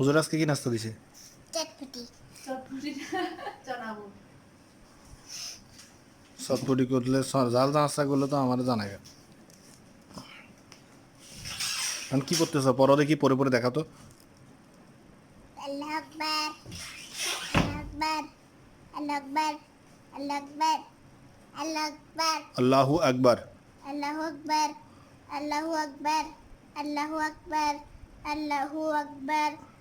হুজুর আজকে কি নাস্তা দিছে? চটপটি। চটপটি করলে জাল নাস্তা করলে তো আমার জানা গেল এখন কি করতেছ? পরে দেখি পরে পরে দেখাতো? আল্লাহ আকবার। আল্লাহ আকবার। আল্লাহু আকবার আল্লাহু আকবার আল্লাহু আকবার আল্লাহু আকবার।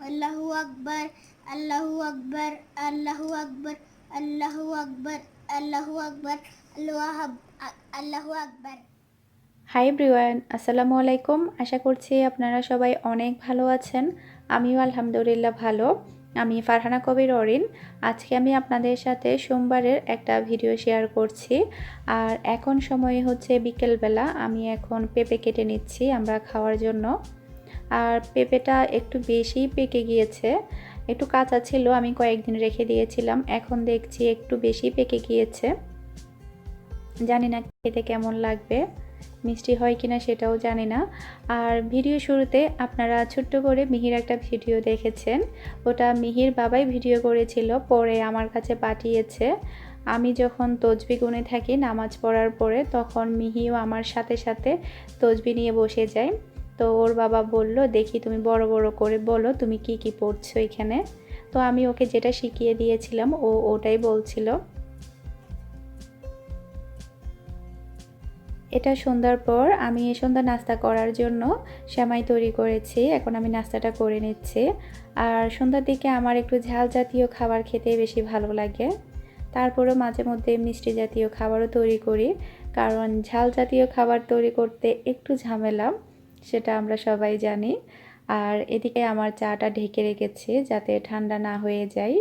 আল্লাহু আকবর আল্লাহু আকবর আল্লাহু আকবর আল্লাহু আকবর আল্লাহু আকবর, আল্লাহ আল্লাহু আকবর। হাই ব্রিওয়ান আসসালামু আলাইকুম। আশা করছি আপনারা সবাই অনেক ভালো আছেন। আমিও আলহামদুলিল্লাহ ভালো। আমি ফারহানা কবির অরিন। আজকে আমি আপনাদের সাথে সোমবারের একটা ভিডিও শেয়ার করছি। আর এখন সময় হচ্ছে বিকেলবেলা। আমি এখন পেঁপে কেটে নিচ্ছি আমরা খাওয়ার জন্য। আর পেঁপেটা একটু বেশি পেকে গিয়েছে। একটু কাঁচা ছিল, আমি কয়েকদিন রেখে দিয়েছিলাম। এখন দেখছি একটু বেশি পেকে গিয়েছে। জানি না খেতে কেমন লাগবে, মিষ্টি হয় কিনা সেটাও জানি না। আর ভিডিও শুরুতে আপনারা ছোট্ট করে মিহির একটা ভিডিও দেখেছেন। ওটা মিহির বাবাই ভিডিও করেছিল, পরে আমার কাছে পাঠিয়েছে। আমি যখন তজবি গুনে থাকি নামাজ পড়ার পরে, তখন মিহিও আমার সাথে সাথে তজবি নিয়ে বসে যায়। তো ওর বাবা বলল, দেখি তুমি বড় বড় করে বলো, তুমি কি কি পড়ছো এখানে? তো আমি ওকে যেটা শিখিয়ে দিয়েছিলাম, ও ওটাই বলছিল। এটা সন্ধ্যার পর আমি সন্ধ্যা নাস্তা করার জন্য সেমাই তৈরি করেছি, এখন আমি নাস্তাটা করে নিচ্ছি। আর সন্ধ্যার দিকে আমার একটু ঝাল জাতীয় খাবার খেতে বেশি ভালো লাগে। তারপরেও মাঝে মধ্যে মিষ্টি জাতীয় খাবারও তৈরি করি, কারণ ঝাল জাতীয় খাবার তৈরি করতে একটু ঝামেলা। সেটা আমরা সবাই জানি। আর এদিকে আমার চাটা ঢেকে রেখেছি যাতে ঠান্ডা না হয়ে যায়।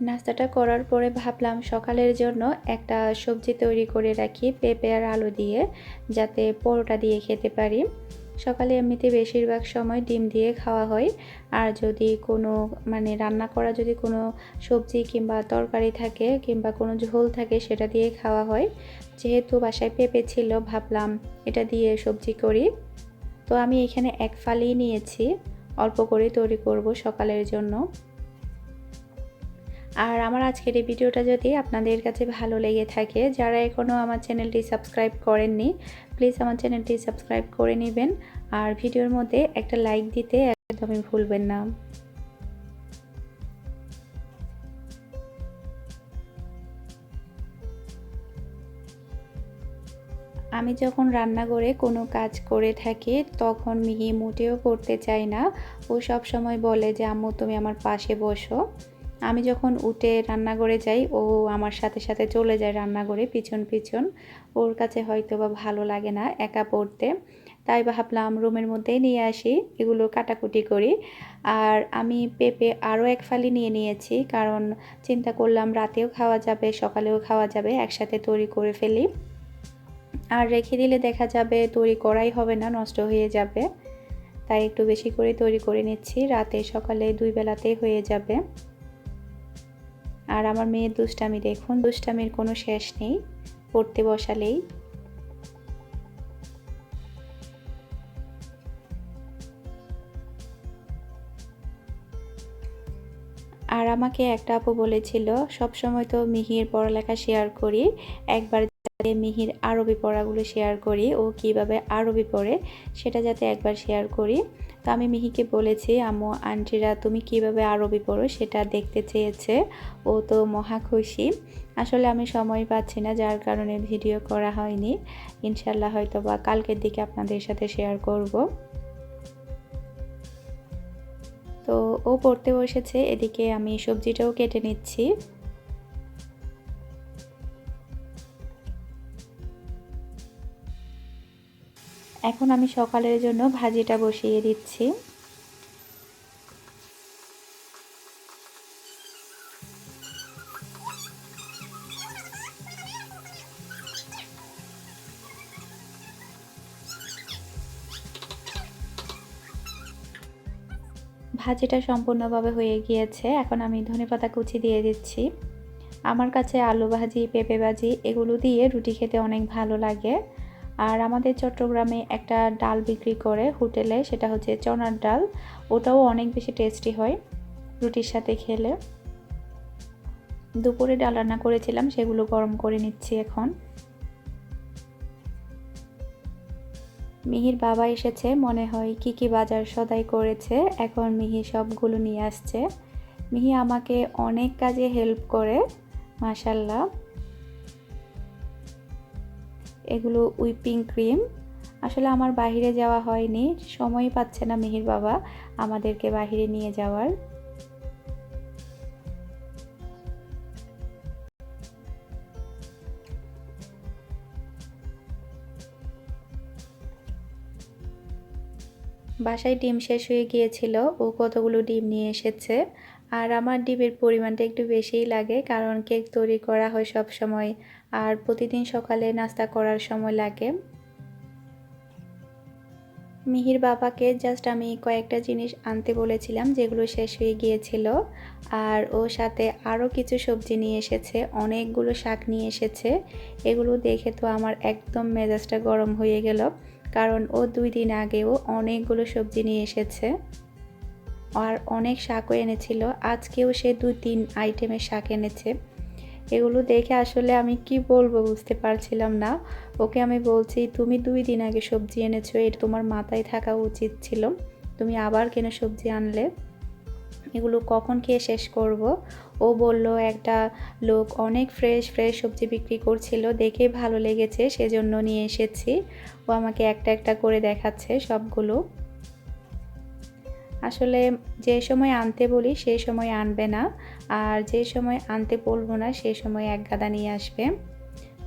নাস্তাটা করার পরে ভাবলাম সকালের জন্য একটা সবজি তৈরি করে রাখি, পেঁপে আর আলু দিয়ে, যাতে পরোটা দিয়ে খেতে পারি। সকালে এমনিতে বেশিরভাগ সময় ডিম দিয়ে খাওয়া হয়। আর যদি কোনো মানে রান্না করা যদি কোনো সবজি কিংবা তরকারি থাকে কিংবা কোনো ঝোল থাকে সেটা দিয়ে খাওয়া হয়। যেহেতু বাসায় পেঁপে ছিল, ভাবলাম এটা দিয়ে সবজি করি। তো আমি এখানে এক ফালি নিয়েছি, অল্প করে তৈরি করব সকালের জন্য। আর আমার আজকের এই ভিডিওটা যদি আপনাদের কাছে ভালো লেগে থাকে, যারা এখনও আমার চ্যানেলটি সাবস্ক্রাইব করেননি প্লিজ আমার চ্যানেলটি সাবস্ক্রাইব করে নেবেন আর ভিডিওর মধ্যে একটা লাইক দিতে একদমই ভুলবেন না। আমি যখন রান্না করে কোনো কাজ করে থাকি, তখন মিহি মোটেও করতে চাই না। ও সব সময় বলে যে, আম্মু, তুমি আমার পাশে বসো। আমি যখন উঠে রান্নাঘরে যাই, ও আমার সাথে সাথে চলে যায় রান্নাঘরে পিছন পিছন। ওর কাছে হয়তো বা ভালো লাগে না একা পড়তে। তাই ভাবলাম রুমের মধ্যেই নিয়ে আসি, এগুলো কাটাকুটি করি। আর আমি পেঁপে আরও এক ফালি নিয়ে নিয়েছি, কারণ চিন্তা করলাম রাতেও খাওয়া যাবে, সকালেও খাওয়া যাবে, একসাথে তৈরি করে ফেলি। আর রেখে দিলে দেখা যাবে তৈরি করাই হবে না, নষ্ট হয়ে যাবে। তাই একটু বেশি করে তৈরি করে নিচ্ছি, রাতে সকালে দুই বেলাতেই হয়ে যাবে। আর আমার মেয়ের দুষ্টামি দেখুন, দুষ্টামির কোনো শেষ নেই, পড়তে বসালেই। আর আমাকে একটা আপু বলেছিল সবসময় তো মিহির পড়ালেখা শেয়ার করি, একবার যাতে মিহির আরবি পড়াগুলো শেয়ার করি, ও কীভাবে আরবি পড়ে, সেটা যাতে একবার শেয়ার করি। তো আমি মিহিকে বলেছি, আম্মু, আন্টিরা তুমি কীভাবে আরবি পড়ো সেটা দেখতে চেয়েছে। ও তো মহা খুশি। আসলে আমি সময় পাচ্ছি না, যার কারণে ভিডিও করা হয়নি। ইনশাল্লাহ হয়তো বা কালকের দিকে আপনাদের সাথে শেয়ার করব। তো ও পড়তে বসেছে, এদিকে আমি সবজিটাও কেটে নিচ্ছি। এখন আমি সকালের জন্য ভাজিটা বসিয়ে দিচ্ছি। ভাজিটা সম্পূর্ণভাবে হয়ে গিয়েছে। এখন আমি ধনেপাতা কুচি দিয়ে দিচ্ছি। আমার কাছে আলু ভাজি, পেঁপে ভাজি, এগুলো দিয়ে রুটি খেতে অনেক ভালো লাগে। আর আমাদের চট্টগ্রামে একটা ডাল বিক্রি করে হোটেলে, সেটা হচ্ছে চনার ডাল। ওটাও অনেক বেশি টেস্টি হয় রুটির সাথে খেলে। দুপুরে ডাল রান্না করেছিলাম, সেগুলো গরম করে নিচ্ছি এখন। মিহির বাবা এসেছে, মনে হয় কি কি বাজার সদাই করেছে। এখন মিহি সবগুলো নিয়ে আসছে। মিহি আমাকে অনেক কাজে হেল্প করে, মাশাল্লাহ। এগুলো উইপিং ক্রিম আসলে আমার বাইরে যাওয়া হয়নি সময় পাচ্ছে না মিহির বাবা আমাদেরকে বাহিরে নিয়ে যাওয়ার। বাসায় ডিম শেষ হয়ে গিয়েছিল, ও কতগুলো ডিম নিয়ে এসেছে। আর আমার ডিমের পরিমাণটা একটু বেশিই লাগে, কারণ কেক তৈরি করা হয় সব সময় আর প্রতিদিন সকালে নাস্তা করার সময় লাগে। মিহির বাবাকে জাস্ট আমি কয়েকটা জিনিস আনতে বলেছিলাম, যেগুলো শেষ হয়ে গিয়েছিল। আর ও সাথে আরও কিছু সবজি নিয়ে এসেছে, অনেকগুলো শাক নিয়ে এসেছে। এগুলো দেখে তো আমার একদম মেজাজটা গরম হয়ে গেল, কারণ ও দুই দিন আগেও অনেকগুলো সবজি নিয়ে এসেছে। আর অনেক শাকও এনেছিল, আজকেও সে দুই তিন আইটেমের শাক এনেছে। এগুলো দেখে আসলে আমি কি বলব বুঝতে পারছিলাম না। ওকে আমি বলছি, তুমি দুই দিন আগে সবজি এনেছো, এটা তোমার মাথায় থাকা উচিত ছিল। তুমি আবার কেন সবজি আনলে? এগুলো কখন খেয়ে শেষ করব? ও বলল, একটা লোক অনেক ফ্রেশ ফ্রেশ সবজি বিক্রি করছিল, দেখে ভালো লেগেছে, সেজন্য নিয়ে এসেছি। ও আমাকে একটা একটা করে দেখাচ্ছে সবগুলো। আসলে যে সময় আনতে বলি সেই সময় আনবে না। আর যে সময় আনতে বলব না সেই সময় এক গাদা নিয়ে আসবে।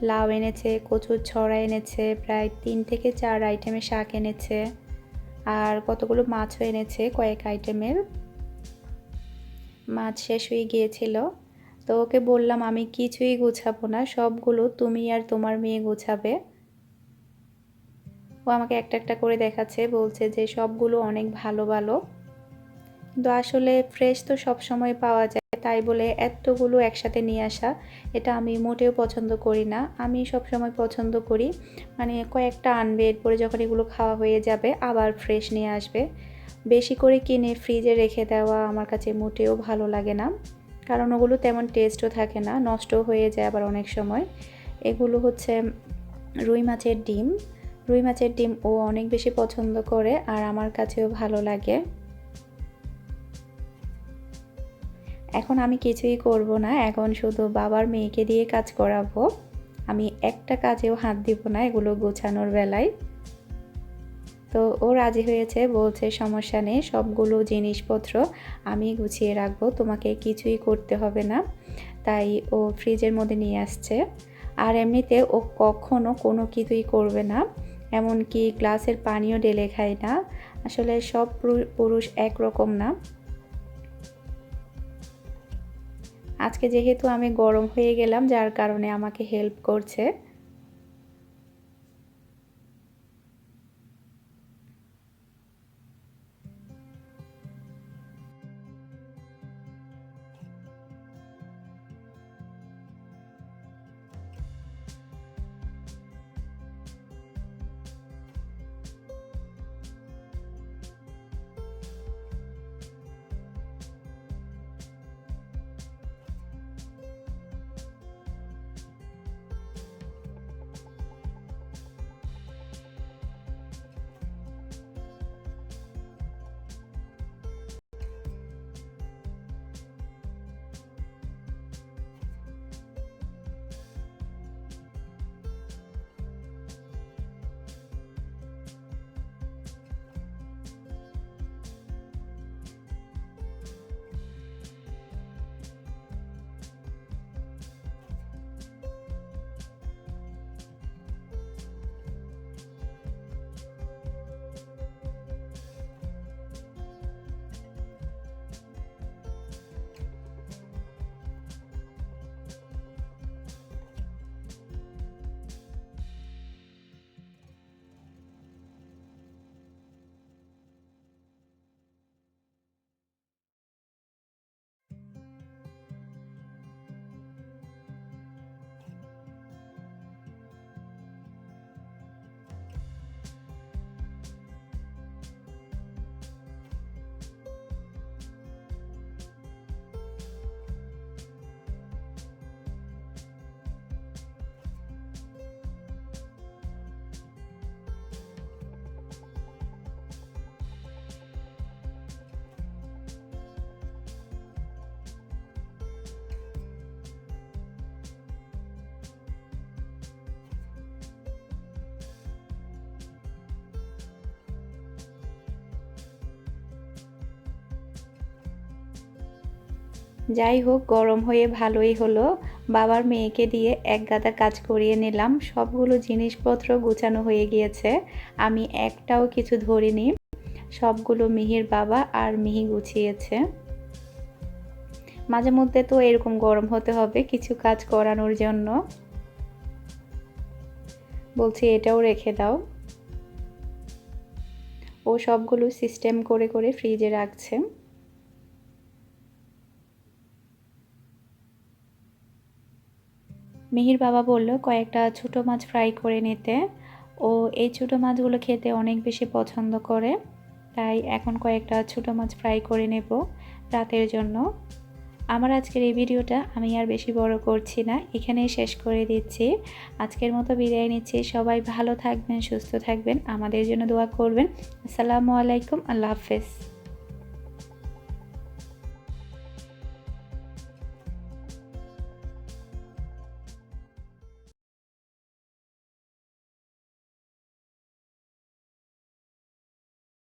লাউ এনেছে, কচুর ছড়া এনেছে, প্রায় তিন থেকে চার আইটেমের শাক এনেছে। আর কতগুলো মাছও এনেছে, কয়েক আইটেমের মাছ শেষ হয়ে গিয়েছিল। তো ওকে বললাম, আমি কিছুই গুছাবো না, সবগুলো তুমি আর তোমার মেয়ে গুছাবে। ও আমাকে একটা একটা করে দেখাচ্ছে, বলছে যে সবগুলো অনেক ভালো ভালো। কিন্তু আসলে ফ্রেশ তো সব সময় পাওয়া যায়। তাই বলে এতগুলো একসাথে নিয়ে আসা, এটা আমি মোটেও পছন্দ করি না। আমি সব সময় পছন্দ করি মানে কয়েকটা আনবে, এরপরে যখন এগুলো খাওয়া হয়ে যাবে, আবার ফ্রেশ নিয়ে আসবে। বেশি করে কিনে ফ্রিজে রেখে দেওয়া আমার কাছে মোটেও ভালো লাগে না। কারণ ওগুলো তেমন টেস্টও থাকে না, নষ্টও হয়ে যায় আবার অনেক সময়। এগুলো হচ্ছে রুই মাছের ডিম। রুই মাছের ডিম ও অনেক বেশি পছন্দ করে আর আমার কাছেও ভালো লাগে। এখন আমি কিছুই করব না, এখন শুধু বাবার মেয়েকে দিয়ে কাজ করাবো। আমি একটা কাজেও হাত দিব না এগুলো গোছানোর বেলায়। তো ও রাজি হয়েছে, বলছে সমস্যা নেই, সবগুলো জিনিসপত্র আমি গুছিয়ে রাখব, তোমাকে কিছুই করতে হবে না। তাই ও ফ্রিজের মধ্যে নিয়ে আসছে। আর এমনিতে ও কখনো কোনো কিছুই করবে না, এমনকি গ্লাসের পানিও ঢেলে খায় না। আসলে সব পুরুষ একরকম না। আজকে যেহেতু আমি গরম হয়ে গেলাম যার কারণে আমাকে হেল্প করছে। যাই হোক, গরম হয়ে ভালোই হলো। বাবার মেয়েকে দিয়ে এক গাদা কাজ করিয়ে নিলাম। সবগুলো জিনিসপত্র গুছানো হয়ে গিয়েছে। আমি একটাও কিছু ধরিনি। সবগুলো মিহির বাবা আর মিহি গুছিয়েছে। মাঝে মধ্যে তো এরকম গরম হতে হবে কিছু কাজ করানোর জন্য। বলছি, এটাও রেখে দাও। ও সবগুলো সিস্টেম করে করে ফ্রিজে রাখছে। মিহির বাবা বলল, কয়েকটা ছোটো মাছ ফ্রাই করে নিতে। ও, এই ছোটো মাছগুলো খেতে অনেক বেশি পছন্দ করে। তাই এখন কয়েকটা ছোটো মাছ ফ্রাই করে নেব রাতের জন্য। আমার আজকের এই ভিডিওটা আমি আর বেশি বড় করছি না। এখানেই শেষ করে দিচ্ছি। আজকের মতো বিদায় নিচ্ছি। সবাই ভালো থাকবেন, সুস্থ থাকবেন। আমাদের জন্য দোয়া করবেন। আসসালামু আলাইকুম। আল্লাহ হাফেজ।